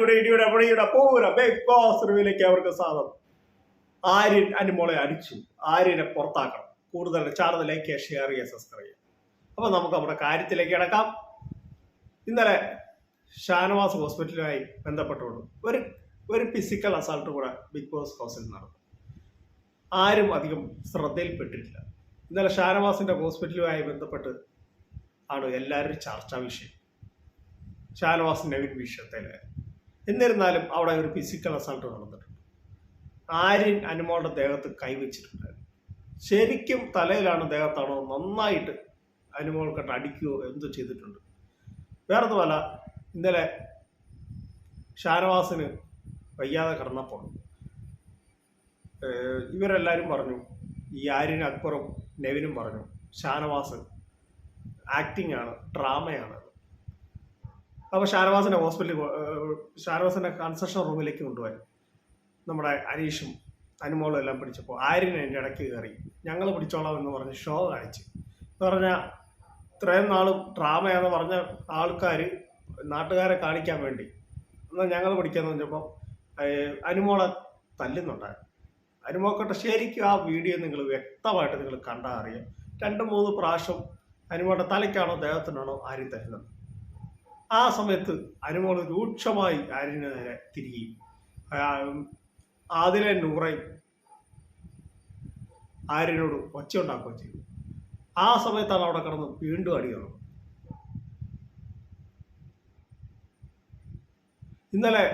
ആയിക്കൂടെ ഇടിയുടെ അപ്പടിയുടെ പൂര ബിഗ് ബോസ് റിവിലേക്ക് അവർക്ക് സ്വാഗതം. ആര്യൻ അനുമോളെ അടിച്ചു. ആര്യനെ പുറത്താക്കണം. കൂടുതൽ ചാർജ് ലൈക്ക് ഷെയർ ചെയ്യുക സബ്സ്ക്രൈബ് ചെയ്യുക. അപ്പൊ നമുക്ക് നമ്മുടെ കാര്യത്തിലേക്ക് കിടക്കാം. ഇന്നലെ ഷാനവാസ് ഹോസ്പിറ്റലുമായി ബന്ധപ്പെട്ടുകൊണ്ട് ഒരു ഒരു ഫിസിക്കൽ അസാൾട്ട് കൂടെ ബിഗ് ബോസ് ഹൗസിൽ നടന്നു. ആരും അധികം ശ്രദ്ധയിൽപ്പെട്ടിട്ടില്ല. ഇന്നലെ ഷാനവാസിന്റെ ഹോസ്പിറ്റലുമായി ബന്ധപ്പെട്ട് ആണ് എല്ലാവരും ചർച്ചാ വിഷയം. ഷാനവാസ് നെവിൻ എന്നിരുന്നാലും അവിടെ ഒരു ഫിസിക്കൽ അസൾട്ട് നടന്നിട്ടുണ്ട്. ആര്യൻ അനുമോളുടെ ദേഹത്ത് കൈവച്ചിട്ടുണ്ടായിരുന്നു. ശരിക്കും തലയിലാണ് ദേഹത്താണോ നന്നായിട്ട് അനുമോൾ കണ്ട് അടിക്കുകയോ എന്തോ ചെയ്തിട്ടുണ്ട്. വേറൊന്നുമല്ല ഇന്നലെ ഷാനവാസിന് വയ്യാതെ കിടന്നപ്പോൾ ഇവരെല്ലാവരും പറഞ്ഞു ഈ ആര്യൻ അക്ബറും നെവിനും പറഞ്ഞു ഷാനവാസ് ആക്ടിംഗ് ആണ് ഡ്രാമയാണ് അപ്പോൾ ഷാനവാസിനെ ഹോസ്പിറ്റലിൽ കൺസ്ട്രക്ഷൻ ഷാനവാസിനെ കൺസെഷൻ റൂമിലേക്ക് കൊണ്ടുപോയി നമ്മുടെ അനീഷും അനുമോളും എല്ലാം പിടിച്ചപ്പോൾ ആര്യൻ എന്റെ ഇടയ്ക്ക് കയറി. ഞങ്ങൾ പിടിച്ചോളാം എന്ന് പറഞ്ഞ് ഷോ കാണിച്ച്. എന്ന് പറഞ്ഞാൽ ഇത്രയും നാളും ഡ്രാമയാന്ന് പറഞ്ഞ ആൾക്കാർ നാട്ടുകാരെ കാണിക്കാൻ വേണ്ടി. എന്നാൽ ഞങ്ങൾ പിടിക്കാന്ന് പറഞ്ഞപ്പോൾ അനുമോളെ തല്ലുന്നുണ്ടായിരുന്നു അനുമോക്കട്ടെ ശരിക്കും ആ വീഡിയോ നിങ്ങൾ വ്യക്തമായിട്ട് നിങ്ങൾ കണ്ടാൽ അറിയാം. രണ്ട് മൂന്ന് പ്രാവശ്യം അനുമോളുടെ തലയ്ക്കാണോ ദേഹത്തിനാണോ ആരും തരുന്നത് ആ സമയത്ത് അനുമോൾ രൂക്ഷമായി ആര്യന് നേരെ തിരികെയും ആദിലെ നൂറയും. ആര്യനോട് ഒച്ച ഉണ്ടാക്കുകയും ചെയ്തു. ആ സമയത്താണ് അവിടെ കിടന്ന് വീണ്ടും അടി നടന്നത് ഇന്നലെ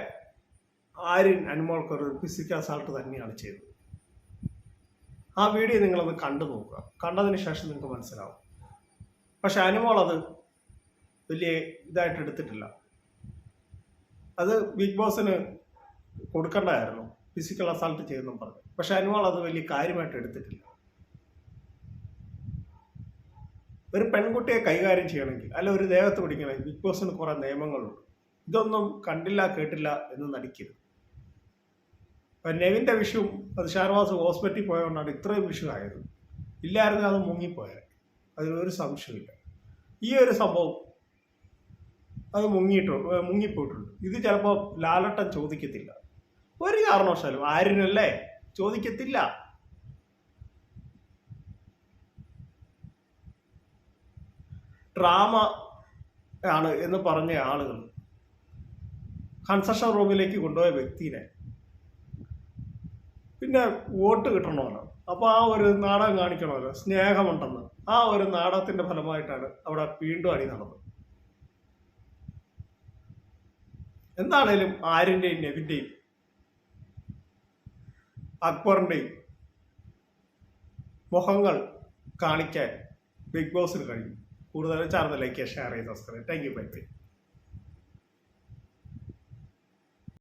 ആര്യൻ അനുമോൾക്ക് ഒരു ഫിസിക്കൽ അസാൾട്ട് തന്നെയാണ് ചെയ്തത്. ആ വീഡിയോ നിങ്ങളൊന്ന് കണ്ടു നോക്കുക. കണ്ടതിന് ശേഷം നിങ്ങൾക്ക് മനസ്സിലാവും. പക്ഷെ അനുമോൾ അത് വലിയ ഇതായിട്ട് എടുത്തിട്ടില്ല. അത് ബിഗ് ബോസിന് കൊടുക്കേണ്ടതായിരുന്നു ഫിസിക്കൽ അസാൾട്ട് ചെയ്യുന്നു പറഞ്ഞു. പക്ഷെ അനുവാൾ അത് വലിയ കാര്യമായിട്ട് എടുത്തിട്ടില്ല. ഒരു പെൺകുട്ടിയെ കൈകാര്യം ചെയ്യണമെങ്കിൽ അല്ല ഒരു ദേഹത്ത് പിടിക്കണമെങ്കിൽ ബിഗ് ബോസിന് കുറെ നിയമങ്ങളുണ്ട്. ഇതൊന്നും കണ്ടില്ല കേട്ടില്ല എന്ന് നടിക്കരുത്. അപ്പൊ നെവിന്റെ വിഷുവും അത് ഷാർവാസ് ഹോസ്പിറ്റലിൽ പോയതുകൊണ്ടാണ് ഇത്രയും വിഷു ആയത്. ഇല്ലായിരുന്നെങ്കിൽ അത് മുങ്ങിപ്പോയത് അതിലൊരു സംശയമില്ല ഈ ഒരു സംഭവം അത് മുങ്ങിയിട്ടുണ്ട് മുങ്ങിപ്പോയിട്ടുണ്ട്. ഇത് ചിലപ്പോൾ ലാലട്ടൻ ചോദിക്കത്തില്ല. ഒരു കാരണവശാലും ആരിനല്ലേ? ചോദിക്കത്തില്ല. ഡ്രാമ ആണ് എന്ന് പറഞ്ഞ ആളുകൾ കൺസെഷൻ റൂമിലേക്ക് കൊണ്ടുപോയ വ്യക്തിനെ പിന്നെ വോട്ട് കിട്ടണമല്ലോ. അപ്പോൾ ആ ഒരു നാടകം കാണിക്കണമല്ലോ. സ്നേഹമുണ്ടെന്ന്. ആ ഒരു നാടകത്തിന്റെ ഫലമായിട്ടാണ് അവിടെ വീണ്ടും അടി നടന്നത്. എന്താണേലും ആര്യന്റെയും നെവിന്റെയും അക്ബറിന്റെയും മുഖങ്ങൾ കാണിക്കാൻ ബിഗ് ബോസിന് കഴിയും. കൂടുതൽ ചാർജ് ലൈക്ക് ഷെയർ ചെയ്ത് subscribe thank you bye bye